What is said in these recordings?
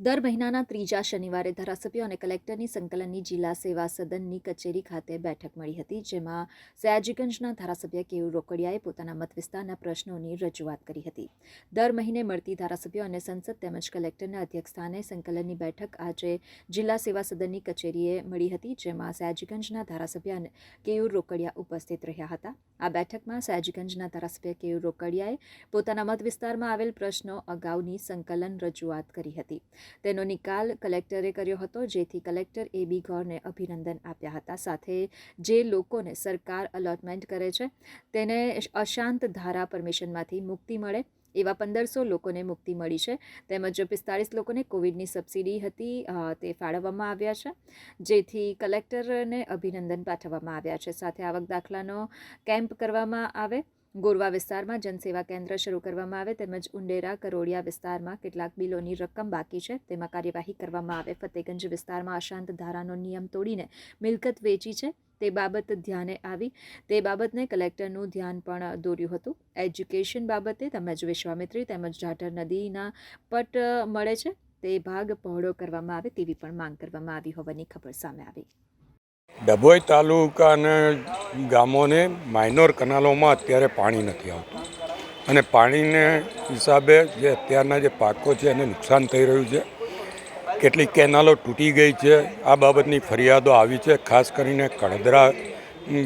દર મહિનાના ત્રીજા શનિવારે ધારાસભ્યો અને કલેક્ટરની સંકલનની જિલ્લા સેવા સદનની કચેરી ખાતે બેઠક મળી હતી, જેમાં સયાજીગંજના ધારાસભ્ય કેયુ રોકડિયાએ પોતાના મત વિસ્તારના પ્રશ્નોની રજૂઆત કરી હતી. દર મહિને મળતી ધારાસભ્યો અને સંસદ તેમજ કલેક્ટરના અધ્યક્ષસ્થાને સંકલનની બેઠક આજે જિલ્લા સેવા સદનની કચેરીએ મળી હતી, જેમાં સયાજીગંજના ધારાસભ્ય કેયુર રોકડિયા ઉપસ્થિત રહ્યા હતા. આ બેઠકમાં સયાજીગંજના ધારાસભ્ય કેયુ રોકડિયાએ પોતાના મત વિસ્તારમાં આવેલ પ્રશ્નો અગાઉની સંકલન રજૂઆત કરી હતી. તેનો નિકાલ કલેક્ટરે કર્યો હતો, જેથી કલેક્ટર એ બી ગૌરને અભિનંદન આપ્યા હતા. સાથે જે લોકોને સરકાર અલોટમેન્ટ કરે છે, તેને અશાંત ધારા પરમિશનમાંથી મુક્તિ મળે એવા પંદરસો લોકોને મુક્તિ મળી છે. તેમજ પિસ્તાળીસ લોકોને કોવિડની સબસિડી હતી તે ફાળવવામાં આવ્યા છે. જેથી કલેક્ટરને અભિનંદન પાઠવવામાં આવ્યા છે. સાથે આવક દાખલાનો કેમ્પ કરવામાં આવે. ગોરવા વિસ્તારમાં જનસેવા કેન્દ્ર શરૂ કરવામાં આવે તેમજ ઉંડેરા કરોડિયા વિસ્તારમાં કેટલાક બિલોની રકમ બાકી છે. તેમાં કાર્યવાહી કરવામાં આવે. ફતેગંજ વિસ્તારમાં અશાંત ધારાનો નિયમ તોડીને મિલકત વેચી છે. તે બાબત ધ્યાને આવી. તે બાબતને કલેક્ટરનું ધ્યાન પણ દોર્યું હતું. એજ્યુકેશન બાબતે તેમજ વિશ્વામિત્રી તેમજ જાઠર નદીના પટ મળે છે. તે ભાગ પહોળો કરવામાં આવે તેવી પણ માંગ કરવામાં આવી હોવાની ખબર સામે આવી. ડભોઈ તાલુકાના ગામોને માઇનોર કનાલોમાં અત્યારે પાણી નથી આવતું. અને પાણીને હિસાબે જે અત્યારના જે પાકો છે એને નુકસાન થઈ રહ્યું છે. કેટલીક કેનાલો તૂટી ગઈ છે. આ બાબતની ફરિયાદો આવી છે. ખાસ કરીને કળદરા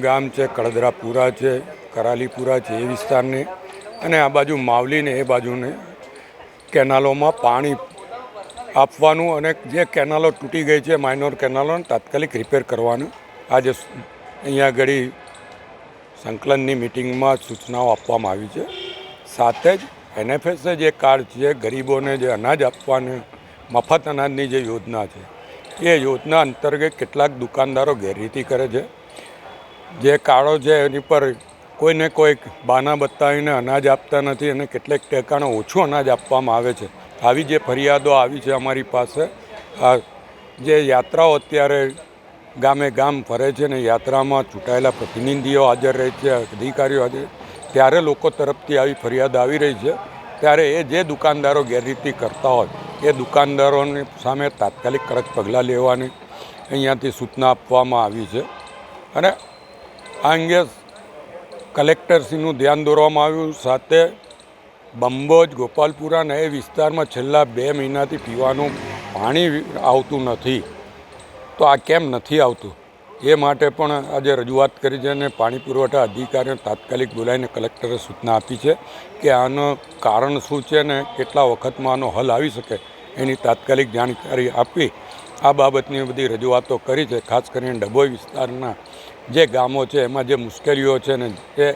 ગામ છે કળદરાપુરા છે, કરાલીપુરા છે એ વિસ્તારને. અને આ બાજુ માવલીને એ બાજુને કેનાલોમાં પાણી આપવાનું અને જે કેનાલો તૂટી ગઈ છે, માઇનોર કેનાલોને તાત્કાલિક રિપેર કરવાનું. આજે અહીંયા આગળ સંકલનની મિટિંગમાં સૂચનાઓ આપવામાં આવી છે. સાથે જ એનએફએસએ જે કાર્ડ છે, ગરીબોને જે અનાજ આપવાને, મફત અનાજની જે યોજના છે, એ યોજના અંતર્ગત કેટલાક દુકાનદારો ગેરરીતિ કરે છે. જે કાર્ડો છે, એની પર કોઈને કોઈક બાના બતાવીને અનાજ આપતા નથી અને કેટલેક ટેકાણે ઓછું અનાજ આપવામાં આવે છે. આવી જે ફરિયાદો આવી છે અમારી પાસે, આ જે યાત્રાઓ અત્યારે ગામે ગામ ફરે છે ને યાત્રામાં ચૂંટાયેલા પ્રતિનિધિઓ હાજર રહે છે, અધિકારીઓ હાજર. ત્યારે લોકો તરફથી આવી ફરિયાદ આવી રહી છે. ત્યારે એ જે દુકાનદારો ગેરરીતિ કરતા હોય, એ દુકાનદારોની સામે તાત્કાલિક કડક પગલાં લેવાની અહીંયાથી સૂચના આપવામાં આવી છે. અને આ અંગે કલેક્ટરશ્રીનું ધ્યાન દોરવામાં આવ્યું. સાથે બંબોજ, ગોપાલપુરા ને એ વિસ્તારમાં છેલ્લા બે મહિનાથી પીવાનું પાણી આવતું નથી. તો આ કેમ નથી આવતું? એ માટે પણ આજે રજૂઆત કરી છે અને પાણી પુરવઠા અધિકારીઓ તાત્કાલિક બોલાવીને કલેક્ટરે સૂચના આપી છે કે આનું કારણ શું છે ને કેટલા વખતમાં આનો હલ આવી શકે એની તાત્કાલિક જાણકારી આપી આ બાબતની બધી રજૂઆતો કરી છે. ખાસ કરીને ડભોઈ વિસ્તારના જે ગામો છે, એમાં જે મુશ્કેલીઓ છે ને જે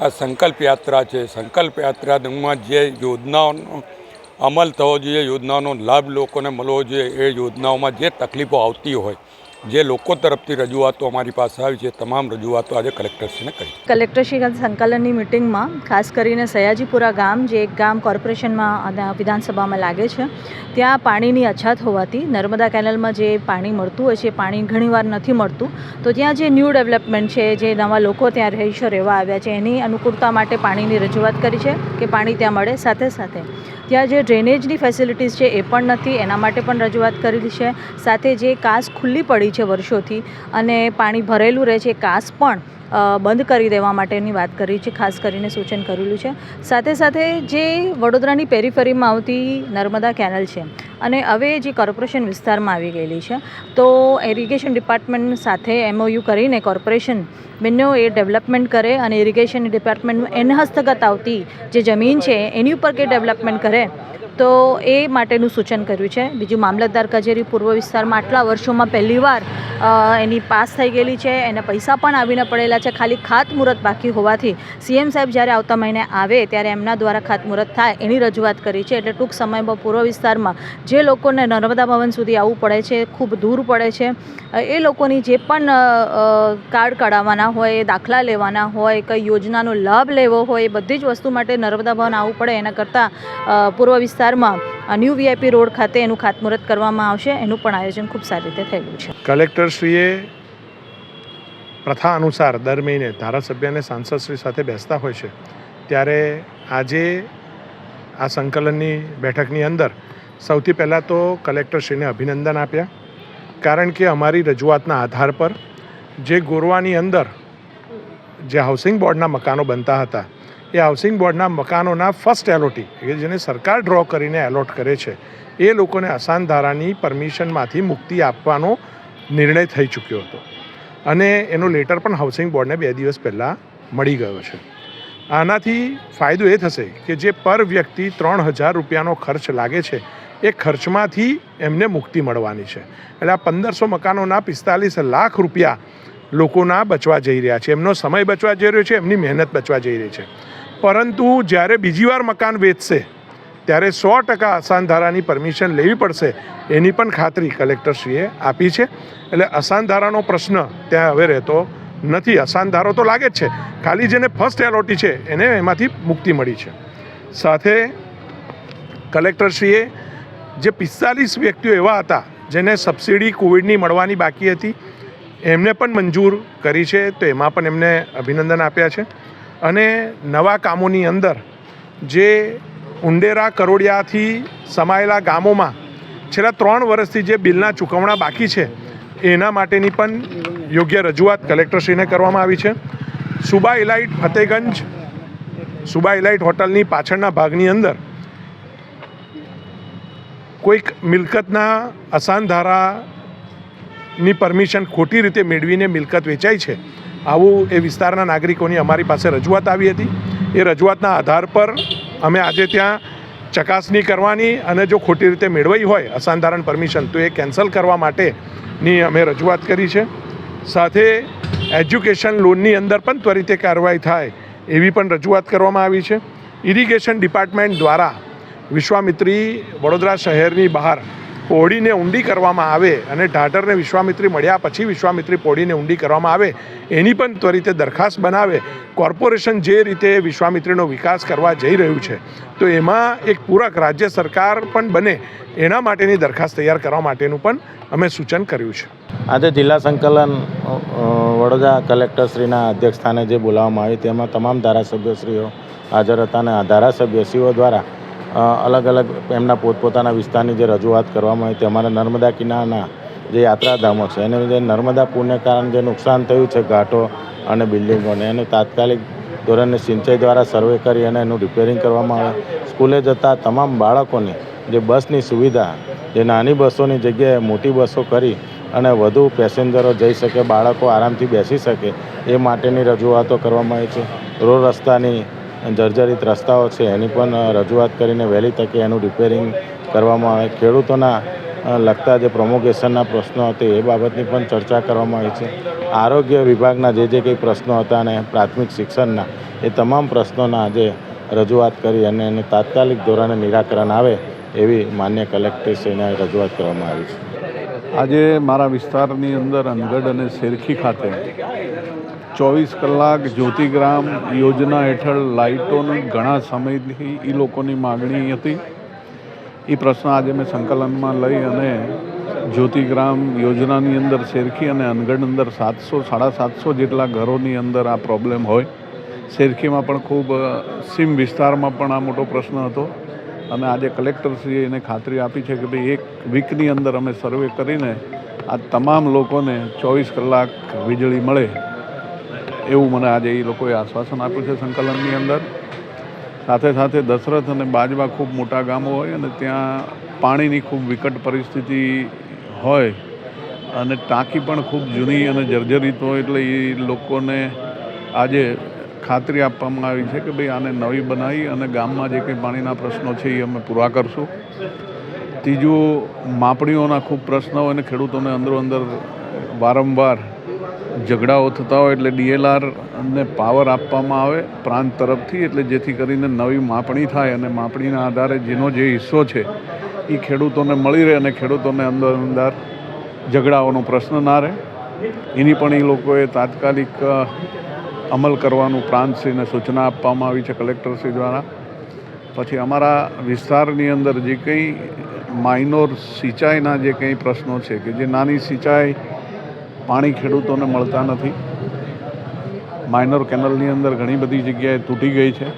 આ સંકલ્પ યાત્રા છે. સંકલ્પ યાત્રામાં જે યોજનાઓનો અમલ થવો જોઈએ યોજનાનો લાભ લોકોને મળવો જોઈએ. એ યોજનાઓમાં જે તકલીફો આવતી હોય જે લોકો તરફથી રજૂઆતો અમારી પાસે આવી છે તમામ રજૂઆતો આજે કલેક્ટરશ્રીને કરી કલેક્ટરશ્રી સંકલનની મિટિંગમાં, ખાસ કરીને સયાજીપુરા ગામ, જે એક ગામ કોર્પોરેશનમાં વિધાનસભામાં લાગે છે, ત્યાં પાણીની અછત હોવાથી નર્મદા કેનલમાં જે પાણી મળતું હોય છે પાણી ઘણીવાર નથી મળતું, તો ત્યાં જે ન્યૂ ડેવલપમેન્ટ છે, જે નવા લોકો ત્યાં રહીશો, રહેવા આવ્યા છે, એની અનુકૂળતા માટે પાણીની રજૂઆત કરી છે, કે પાણી ત્યાં મળે સાથે સાથે. ત્યાં જે ડ્રેનેજની ફેસિલિટીઝ છે, એ પણ નથી, એના માટે પણ રજૂઆત કરેલી છે, સાથે જે કાસ ખુલ્લી પડી છે વર્ષોથી અને પાણી ભરેલું રહે છે, કાસ પણ બંધ કરી દેવા માટેની વાત કરી છે, ખાસ કરીને સૂચન કરેલું છે. સાથે સાથે જે વડોદરાની પેરીફેરીમાં આવતી નર્મદા કેનલ છે અને હવે જે કોર્પોરેશન વિસ્તારમાં આવી ગયેલી છે, તો ઇરિગેશન ડિપાર્ટમેન્ટ સાથે એમઓયુ કરીને કોર્પોરેશન બંનેઓ એ ડેવલપમેન્ટ કરે અને ઇરિગેશન ડિપાર્ટમેન્ટ એને હસ્તગત આવતી જે જમીન છે, એની ઉપર કે ડેવલપમેન્ટ કરે તો એ માટેનું સૂચન કર્યું છે. બીજું, મામલતદાર કચેરી પૂર્વ વિસ્તારમાં આટલા વર્ષોમાં પહેલીવાર એની પાસ થઈ ગયેલી છે. એને પૈસા પણ આવીને પડેલા છે. ખાલી ખાતમુહૂર્ત બાકી હોવાથી સીએમ સાહેબ જ્યારે આવતા મહિને આવે ત્યારે એમના દ્વારા ખાતમુહૂર્ત થાય એની રજૂઆત કરી છે. એટલે ટૂંક સમયમાં પૂર્વ વિસ્તારમાં જે લોકોને નર્મદા ભવન સુધી આવવું પડે છે, ખૂબ દૂર પડે છે એ લોકોની જે પણ કાર્ડ કઢાવવાના હોય, દાખલા લેવાના હોય, કઈ યોજનાનો લાભ લેવો હોય, એ બધી જ વસ્તુ માટે નર્મદા ભવન આવવું પડે. એના કરતાં પૂર્વ પૂર્વ વિસ્તારમાં ન્યૂ વીઆઈપી રોડ ખાતે એનું ખાતમુહૂર્ત કરવામાં આવશે. એનું પણ આયોજન ખૂબ સારી રીતે થયેલું છે. કલેક્ટરશ્રીએ પ્રથા અનુસાર દર મહિને ધારાસભ્ય અને સાંસદશ્રી સાથે બેસતા હોય છે. ત્યારે આજે આ સંકલનની બેઠકની અંદર સૌથી પહેલાં તો કલેક્ટરશ્રીને અભિનંદન આપ્યા. કારણ કે અમારી રજૂઆતના આધાર પર જે ગોરવાની અંદર જે હાઉસિંગ બોર્ડના મકાનો બનતા હતા એ હાઉસિંગ બોર્ડના મકાનોના ફર્સ્ટ એલોટી કે જેને સરકાર ડ્રો કરીને એલોટ કરે છે, એ લોકોને અસાન ધારાની પરમિશનમાંથી મુક્તિ આપવાનો નિર્ણય થઈ ચૂક્યો હતો. અને એનો લેટર પણ હાઉસિંગ બોર્ડને બે દિવસ પહેલાં મળી ગયો છે. આનાથી ફાયદો એ થશે કે જે પર વ્યક્તિ ત્રણ હજાર રૂપિયાનો ખર્ચ લાગે છે, એ ખર્ચમાંથી એમને મુક્તિ મળવાની છે. એટલે આ પંદરસો મકાનોના પિસ્તાલીસ લાખ રૂપિયા લોકોના બચવા જઈ રહ્યા છે. એમનો સમય બચવા જઈ રહ્યો છે, એમની મહેનત બચવા જઈ રહી છે. પરંતુ જ્યારે બીજી વાર મકાન વેચશે, ત્યારે સો ટકા અસાનધારાની પરમિશન લેવી પડશે, એની પણ ખાતરી કલેક્ટરશ્રીએ આપી છે. એટલે અસાનધારાનો પ્રશ્ન ત્યાં હવે રહેતો નથી. અસાનધારો તો લાગે જ છે. ખાલી જેને ફર્સ્ટ એલોટી છે, એને એમાંથી મુક્તિ મળી છે. સાથે કલેક્ટરશ્રીએ જે પિસ્તાલીસ વ્યક્તિઓ એવા હતા, જેને સબસિડી કોવિડની મળવાની બાકી હતી એમને પણ મંજૂર કરી છે, તો એમાં પણ એમને અભિનંદન આપ્યા છે. અને નવા કામોની અંદર જે ઉંડેરા કરોડિયાથી સમાયેલા ગામોમાં છેલ્લા ત્રણ વર્ષથી જે બિલના ચૂકવણા બાકી છે, એના માટેની પણ યોગ્ય રજૂઆત કલેક્ટરશ્રીને કરવામાં આવી છે. સુબા ઇલાઇટ ફતેગંજ, સુબા ઇલાઇટ હોટલની પાછળના ભાગની અંદર કોઈક મિલકતના અસાનધારાની પરમિશન ખોટી રીતે મેળવીને મિલકત વેચાઈ છે. આવું એ વિસ્તારના નાગરિકોની અમારી પાસે રજૂઆત આવી હતી. એ રજૂઆતના આધાર પર અમે આજે ત્યાં ચકાસણી કરવાની અને જો ખોટી રીતે મેળવાઈ હોય અસાધારણ પરમિશન, તો એ કેન્સલ કરવા માટેની અમે રજૂઆત કરી છે. સાથે એજ્યુકેશન લોનની અંદર પણ ત્વરિતે કાર્યવાહી થાય એવી પણ રજૂઆત કરવામાં આવી છે. ઇરિગેશન ડિપાર્ટમેન્ટ દ્વારા વિશ્વામિત્રી વડોદરા શહેરની બહાર પોડીને ઊંડી કરવામાં આવે અને ઢાઢરને વિશ્વામિત્રી મળ્યા પછી વિશ્વામિત્રી પોડીને ઊંડી કરવામાં આવે, એની પણ ત્વરિતે દરખાસ્ત બનાવે. કોર્પોરેશન જે રીતે વિશ્વામિત્રીનો વિકાસ કરવા જઈ રહ્યું છે, તો એમાં એક પૂરક રાજ્ય સરકાર પણ બને. એના માટેની દરખાસ્ત તૈયાર કરવા માટેનું પણ અમે સૂચન કર્યું છે. આજે જિલ્લા સંકલન વડોદરા કલેક્ટરશ્રીના અધ્યક્ષસ્થાને જે બોલાવવામાં આવી, તેમાં તમામ ધારાસભ્યશ્રીઓ હાજર હતા અને ધારાસભ્યશ્રીઓ દ્વારા અલગ અલગ એમના પોતપોતાના વિસ્તારની જે રજૂઆત કરવામાં આવી, તે અમારા નર્મદા કિનારાના જે યાત્રાધામો છે, એને જે નર્મદા પૂરને કારણે જે નુકસાન થયું છે ઘાટો અને બિલ્ડિંગોને, એનું તાત્કાલિક ધોરણે સિંચાઈ દ્વારા સર્વે કરી અને એનું રિપેરિંગ કરવામાં આવે. સ્કૂલે જતા તમામ બાળકોને જે બસની સુવિધા, જે નાની બસોની જગ્યાએ મોટી બસો કરી અને વધુ પેસેન્જરો જઈ શકે, બાળકો આરામથી બેસી શકે, એ માટેની રજૂઆતો કરવામાં આવી છે. રોડ રસ્તાની જર્જરિત રસ્તાઓ છે, એની પણ રજૂઆત કરીને વહેલી તકે એનું રિપેરિંગ કરવામાં આવે. ખેડૂતોના લગતા જે પ્રોમોગેશનના પ્રશ્નો હતા એ બાબતની પણ ચર્ચા કરવામાં આવી છે. આરોગ્ય વિભાગના જે જે કંઈ પ્રશ્નો હતા અને પ્રાથમિક શિક્ષણના, એ તમામ પ્રશ્નોના આજે રજૂઆત કરી અને એનું તાત્કાલિક ધોરણે નિરાકરણ આવે એવી માન્ય કલેક્ટરશ્રીને રજૂઆત કરવામાં આવી છે. આજે મારા વિસ્તારની અંદર અનગઢ અને શેરખી ખાતે ચોવીસ કલાક જ્યોતિગ્રામ યોજના હેઠળ લાઇટોની ઘણા સમયથી એ લોકોની માગણી હતી. એ પ્રશ્ન આજે મેં સંકલનમાં લઈ અને જ્યોતિગ્રામ યોજનાની અંદર શેરખી અને અનગઢ અંદર સાતસો, સાડા સાતસો જેટલા ઘરોની અંદર આ પ્રોબ્લેમ હોય. શેરખીમાં પણ ખૂબ સીમ વિસ્તારમાં પણ આ મોટો પ્રશ્ન હતો. અને આજે કલેક્ટરશ્રીએ એને ખાતરી આપી છે કે ભાઈ એક વીકની અંદર અમે સર્વે કરીને આ તમામ લોકોને ચોવીસ કલાક વીજળી મળે. એવું મને આજે એ લોકોએ આશ્વાસન આપ્યું છે સંકલનની અંદર. સાથે સાથે દશરથ અને બાજવા ખૂબ મોટા ગામો હોય અને ત્યાં પાણીની ખૂબ વિકટ પરિસ્થિતિ હોય અને ટાંકી પણ ખૂબ જૂની અને જર્જરિત હોય એટલે એ લોકોને આજે ખાતરી આપવામાં આવી છે કે ભાઈ આને નવી બનાવી અને ગામમાં જે કંઈ પાણીના પ્રશ્નો છે એ અમે પૂરા કરશું. ત્રીજું, માપણીઓના ખૂબ પ્રશ્નો હોય અને ખેડૂતોને અંદરો અંદર વારંવાર ઝઘડાઓ થતા હોય એટલે ડીએલઆરને પાવર આપવામાં આવે પ્રાંત તરફથી એટલે જેથી કરીને નવી માપણી થાય અને માપણીના આધારે જેનો જે હિસ્સો છે એ ખેડૂતોને મળી રહે અને ખેડૂતોને અંદર અંદર ઝઘડાઓનો પ્રશ્ન ના રહે. એની પણ એ લોકોએ તાત્કાલિક અમલ કરવાનું પ્રાંતશ્રીને સૂચના આપવામાં આવી છે કલેક્ટરશ્રી દ્વારા. પછી અમારા વિસ્તારની અંદર જે કંઈ માઇનોર સિંચાઈના જે કંઈ પ્રશ્નો છે કે જે નાની સિંચાઈ પાણી ખેડૂતોને મળતા નથી. માઇનોર કેનલની અંદર ઘણી બધી જગ્યાએ તૂટી ગઈ છે.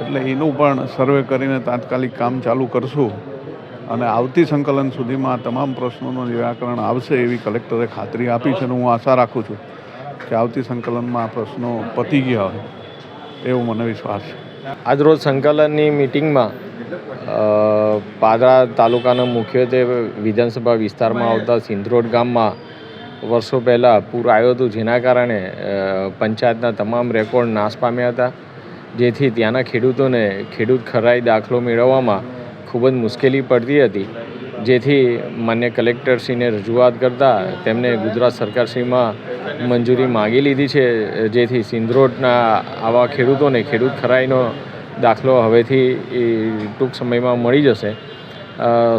એટલે એનું પણ સર્વે કરીને તાત્કાલિક કામ ચાલુ કરશું. અને આવતી સંકલન સુધીમાં આ તમામ પ્રશ્નોનું નિરાકરણ આવશે એવી કલેક્ટરે ખાતરી આપી છે અને હું આશા રાખું છું. કે આવતી સંકલનમાં આ પ્રશ્નો પતી ગયા હોય એવો મને વિશ્વાસ છે. આજરોજ સંકલનની મિટિંગમાં પાદરા તાલુકાના મુખ્યત્વે વિધાનસભા વિસ્તારમાં આવતા સિંધરોડ ગામમાં વર્ષો પહેલાં પૂર આવ્યું હતું જેના કારણે પંચાયતના તમામ રેકોર્ડ નાશ પામ્યા હતા. જેથી ત્યાંના ખેડૂતોને ખેડૂત ખરાઈ દાખલો મેળવવામાં ખૂબ જ મુશ્કેલી પડતી હતી. જેથી માન્ય કલેક્ટરશ્રીને રજૂઆત કરતાં તેમણે ગુજરાત સરકારશ્રીમાં મંજૂરી માગી લીધી છે જેથી સિંધરોડના આવા ખેડૂતોને ખેડૂત ખરાઈનો દાખલો હવેથી ટૂંક સમયમાં મળી જશે.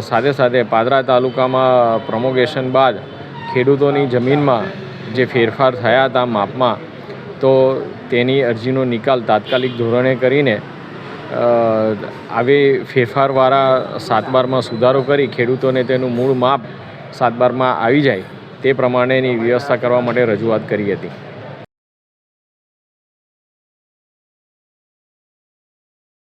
સાથે સાથે પાદરા તાલુકામાં પ્રમોગેશન બાદ ખેડૂતોની જમીનમાં જે ફેરફાર થયા હતા માપમાં, તો તેની અરજીનો નિકાલ તાત્કાલિક ધોરણે કરીને આવી ફેરફારવાળા સાતબારમાં સુધારો કરી ખેડૂતોને તેનું મૂળ માપ સાતબારમાં આવી જાય. તે પ્રમાણેની વ્યવસ્થા કરવા માટે રજૂઆત કરી હતી.